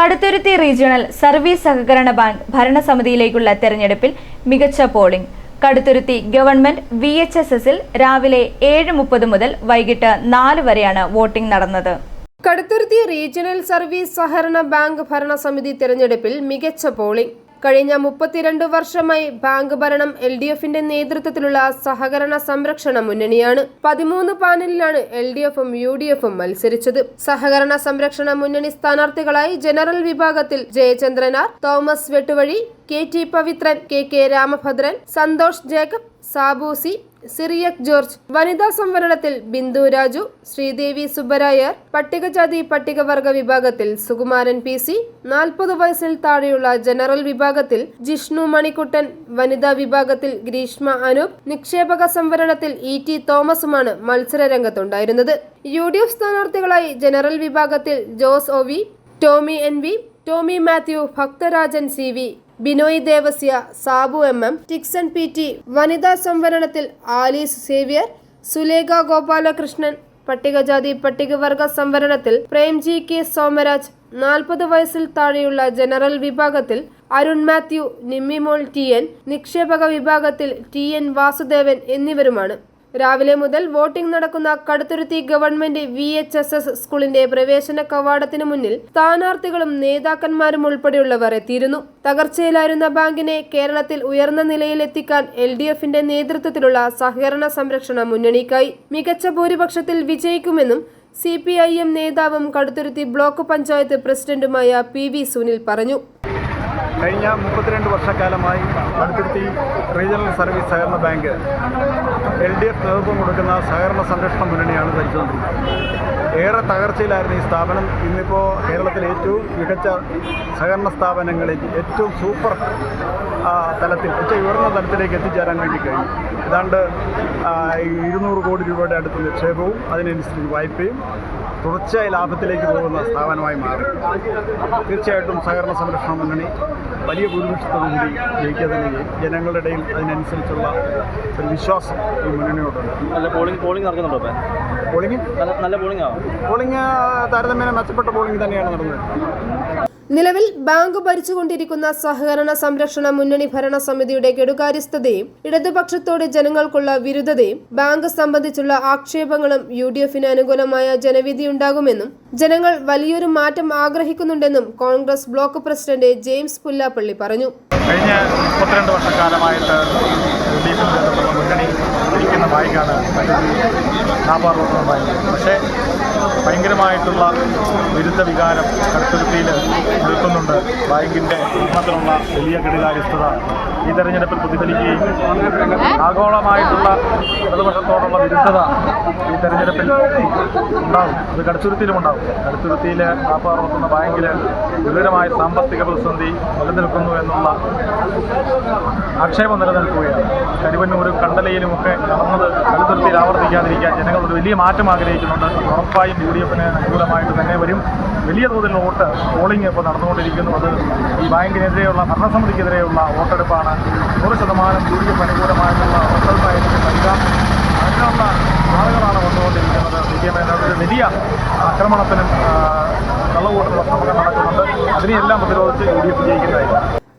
Kaduthuruthy regional service സഹകരണ bank ഭരണസമിതിയിലേക്കുള്ള തെരഞ്ഞെടുപ്പിൽ മികച്ച polling. Kaduthuruthy government V H S എസിൽ രാവിലെ ഏഴ് മുപ്പത് മുതൽ വൈകിട്ട് നാല് വരെയാണ് വോട്ടിംഗ് നടന്നത്. കടുത്തുരുത്തി റീജിയണൽ സർവീസ് സഹകരണ ബാങ്ക് ഭരണസമിതി തെരഞ്ഞെടുപ്പിൽ മികച്ച പോളിംഗ്. കഴിഞ്ഞ മുപ്പത്തിരണ്ട് വർഷമായി ബാങ്ക് ഭരണം എൽ ഡി എഫിന്റെ നേതൃത്വത്തിലുള്ള സഹകരണ സംരക്ഷണ മുന്നണിയാണ്. പതിമൂന്ന് പാനലിലാണ് എൽ ഡി എഫും യു ഡി എഫും മത്സരിച്ചത്. സഹകരണ സംരക്ഷണ മുന്നണി സ്ഥാനാർത്ഥികളായി ജനറൽ വിഭാഗത്തിൽ ജയചന്ദ്രനാർ Thomas Vettuvazhi K T Pavithran K K Ramabhadran Santhosh Jacob സാബൂസി Cyriac George വനിതാ സംവരണത്തിൽ ബിന്ദു രാജു ശ്രീദേവി സുബ്ബരായർ പട്ടികജാതി പട്ടികവർഗ വിഭാഗത്തിൽ സുകുമാരൻ പി സി നാൽപ്പത് വയസ്സിൽ താഴെയുള്ള ജനറൽ വിഭാഗത്തിൽ ജിഷ്ണു മണിക്കുട്ടൻ വനിതാ വിഭാഗത്തിൽ ഗ്രീഷ്മ അനൂപ് നിക്ഷേപക സംവരണത്തിൽ ഇ ടി തോമസുമാണ് മത്സര രംഗത്തുണ്ടായിരുന്നത് യു ഡി എഫ് സ്ഥാനാർത്ഥികളായി ജനറൽ വിഭാഗത്തിൽ Jose O V Tommy N V Tommy Mathew Bhaktharajan C V Binoy Devasya Sabu M M Tixon P T വനിതാ സംവരണത്തിൽ ആലീസ് സേവ്യർ സുലേഖ ഗോപാലകൃഷ്ണൻ പട്ടികജാതി പട്ടികവർഗ സംവരണത്തിൽ പ്രേംജി കെ സോമരാജ് നാൽപ്പത് വയസ്സിൽ താഴെയുള്ള ജനറൽ വിഭാഗത്തിൽ Arun Mathew Nimmimol T N നിക്ഷേപക വിഭാഗത്തിൽ ടി എൻ വാസുദേവൻ എന്നിവരുമാണ്. രാവിലെ മുതൽ വോട്ടിംഗ് നടക്കുന്ന Kaduthuruthy government V H S S സ്കൂളിന്റെ പ്രവേശന കവാടത്തിനു മുന്നിൽ സ്ഥാനാർത്ഥികളും നേതാക്കന്മാരും ഉൾപ്പെടെയുള്ളവർ എത്തിയിരുന്നു. തകർച്ചയിലായിരുന്ന ബാങ്കിനെ കേരളത്തിൽ ഉയർന്ന നിലയിലെത്തിക്കാൻ എൽ ഡി എഫിന്റെ നേതൃത്വത്തിലുള്ള സഹകരണ സംരക്ഷണ മുന്നണിക്കായി മികച്ച ഭൂരിപക്ഷത്തിൽ വിജയിക്കുമെന്നും സി പി ഐ എം നേതാവും കടുത്തുരുത്തി ബ്ലോക്ക് പഞ്ചായത്ത് പ്രസിഡന്റുമായ പി വി സുനിൽ പറഞ്ഞു. കഴിഞ്ഞ മുപ്പത്തിരണ്ട് വർഷക്കാലമായി അടുത്തിരുത്തി റീജിയണൽ സർവീസ് സഹകരണ ബാങ്ക് എൽ ഡി എഫ് നേതൃത്വം കൊടുക്കുന്ന സഹകരണ സംരക്ഷണ മുന്നണിയാണ് ഭരിച്ചുകൊണ്ടിരിക്കുന്നത്. ഏറെ തകർച്ചയിലായിരുന്ന ഈ സ്ഥാപനം. ഇന്നിപ്പോൾ കേരളത്തിലെ ഏറ്റവും മികച്ച സഹകരണ സ്ഥാപനങ്ങളിൽ ഏറ്റവും സൂപ്പർ തലത്തിൽ ഏറ്റവും ഉയർന്ന തലത്തിലേക്ക് എത്തിച്ചേരാൻ വേണ്ടി കഴിഞ്ഞു. ഏതാണ്ട് ഇരുന്നൂറ് കോടി രൂപയുടെ അടുത്ത് നിക്ഷേപവും അതിനനുസരിച്ച് വായ്പയും തുടർച്ചയായ ലാഭത്തിലേക്ക് പോകുന്ന സ്ഥാപനമായി മാറി. തീർച്ചയായിട്ടും സഹകരണ സംരക്ഷണ മുന്നണി വലിയ ഭൂരിപക്ഷത്തോടുകൂടി ജയിക്കുക ജനങ്ങളുടെ ഇടയിൽ അതിനനുസരിച്ചുള്ള ഒരു വിശ്വാസം ഈ മുന്നണിയോടുണ്ട്. നല്ല പോളിംഗ് പോളിംഗ് നടക്കുന്നുണ്ടോ പോളിംഗ് നല്ല പോളിംഗ് പോളിംഗ് താരതമ്യേന മെച്ചപ്പെട്ട പോളിംഗ് തന്നെയാണ് നടന്നത്. നിലവിൽ ബാങ്ക് ഭരിച്ചുകൊണ്ടിരിക്കുന്ന സഹകരണ സംരക്ഷണ മുന്നണി ഭരണ സമിതിയുടെ കെടുകാര്യസ്ഥതയും ഇടതുപക്ഷത്തോട് ജനങ്ങൾക്കുള്ള വിരുദ്ധതയും ബാങ്ക് സംബന്ധിച്ചുള്ള ആക്ഷേപങ്ങളും യു ഡി എഫിന് അനുകൂലമായ ജനവിധിയുണ്ടാകുമെന്നും ജനങ്ങൾ വലിയൊരു മാറ്റം ആഗ്രഹിക്കുന്നുണ്ടെന്നും Congress block president James Pullappally പറഞ്ഞു. കഴിഞ്ഞ മുപ്പത്തിരണ്ട് വർഷക്കാലമായിട്ട് എൽ ഡി ബൈക്കാണ് നാപ്പാർ റോഡ് ബൈക്ക് പക്ഷേ ഭയങ്കരമായിട്ടുള്ള വിരുദ്ധ വികാരം കടുത്തുരുത്തിയിൽ നിൽക്കുന്നുണ്ട്. ബാങ്കിന്റെ ഭരണത്തിലുള്ള വലിയ കെടുകാര്യസ്ഥത ഈ തെരഞ്ഞെടുപ്പിൽ പ്രതിഫലിക്കുകയും ആഗോളമായിട്ടുള്ള ഇടതുപക്ഷത്തോടുള്ള വിരുദ്ധത ഈ തെരഞ്ഞെടുപ്പിൽ ഉണ്ടാവും. അത് കടുത്തുരുത്തിയിലും ഉണ്ടാവും. കടുത്തുരുത്തിയിൽ നാപ്പാർ നാപ്പാർവത്തുന്ന ബാങ്കിൽ ഗുരുതരമായ സാമ്പത്തിക പ്രതിസന്ധി നിലനിൽക്കുന്നു എന്നുള്ള ആക്ഷേപം നിലനിൽക്കുകയാണ്. കരുവന്നൂരും കണ്ടലയിലുമൊക്കെ നടന്നത് കടുത്തുരുത്തിയിൽ ആവർത്തിക്കാതിരിക്കാൻ ഒരു വലിയ മാറ്റം ആഗ്രഹിക്കുന്നുണ്ട്. ഉറപ്പായും യു ഡി എഫിന് അനുകൂലമായിട്ട് തന്നെ വരും. വലിയ തോതിലുള്ള വോട്ട് പോളിംഗ് ഇപ്പോൾ നടന്നുകൊണ്ടിരിക്കുന്നു. അത് ഈ ബാങ്കിനെതിരെയുള്ള ഭരണസമിതിക്കെതിരെയുള്ള വോട്ടെടുപ്പാണ്. നൂറ് ശതമാനം യു ഡി എഫ് അനുകൂലമായിട്ടുള്ള വോട്ടെടുപ്പായിരിക്കും നൽകാം. അതിനുള്ള ആളുകളാണ് വന്നുകൊണ്ടിരിക്കുന്നത്. സി പി എം ഒരു വലിയ ആക്രമണത്തിനും കള്ളവോട്ടുള്ള ശ്രമങ്ങൾ നടക്കുന്നുണ്ട്. അതിനെയെല്ലാം പ്രതിരോധിച്ച് U D F